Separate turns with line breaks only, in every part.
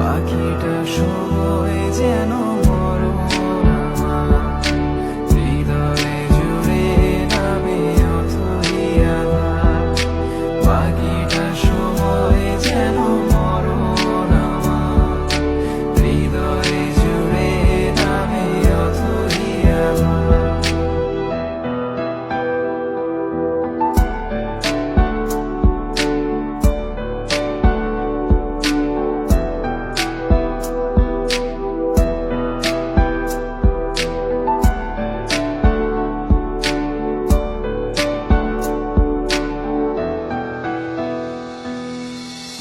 পাখিটা সময় যেন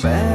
bad.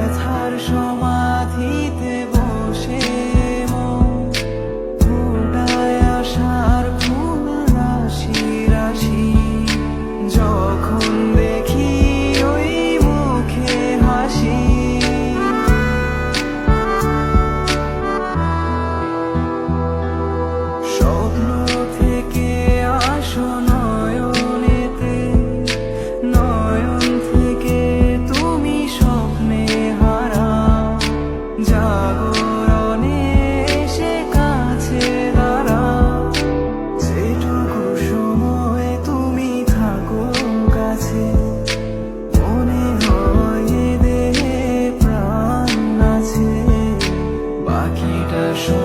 special.